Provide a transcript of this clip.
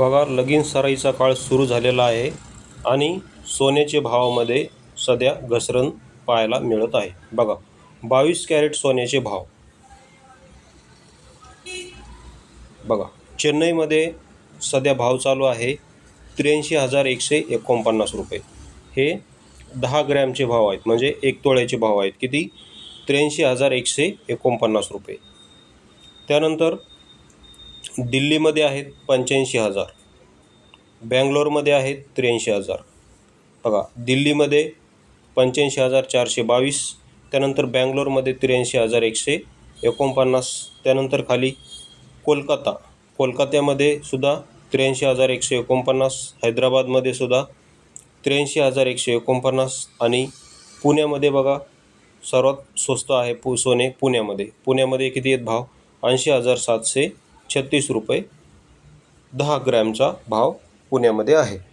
बघा लगीन सराईचा काळ सुरू झालेला आहे आणि सोन्याचे भावामध्ये सध्या घसरण पाहायला मिळत आहे. बघा बावीस कॅरेट सोन्याचे भाव. बघा चेन्नईमध्ये सध्या भाव चालू आहे त्र्याऐंशी हजार एकशे एकोणपन्नास रुपये. हे दहा ग्रॅमचे भाव आहेत म्हणजे एक तोळ्याचे भाव आहेत. किती? त्र्याऐंशी हजार एकशे एकोणपन्नास रुपये. त्यानंतर दिल्लीमध्ये आहेत पंच्याऐंशी हजार. बँगलोरमध्ये आहेत त्र्याऐंशी हजार. बघा दिल्लीमध्ये पंच्याऐंशी हजार चारशे बावीस त्यानंतर बँगलोरमध्ये त्र्याऐंशी हजार एकशे एकोणपन्नास त्यानंतर खाली कोलकाता. कोलकात्यामध्ये सुद्धा त्र्याऐंशी हजार एकशे एकोणपन्नास हैदराबादमध्ये सुद्धा त्र्याऐंशी हजार एकशे एकोणपन्नास आणि पुण्यामध्ये बघा सर्वात स्वस्त आहे पु सोने पुण्यामध्ये. पुण्यामध्ये किती आहेत भाव? ऐंशी हजार सातशे छत्तीस रुपये दहा ग्रॅमचा भाव पुण्यामध्ये आहे.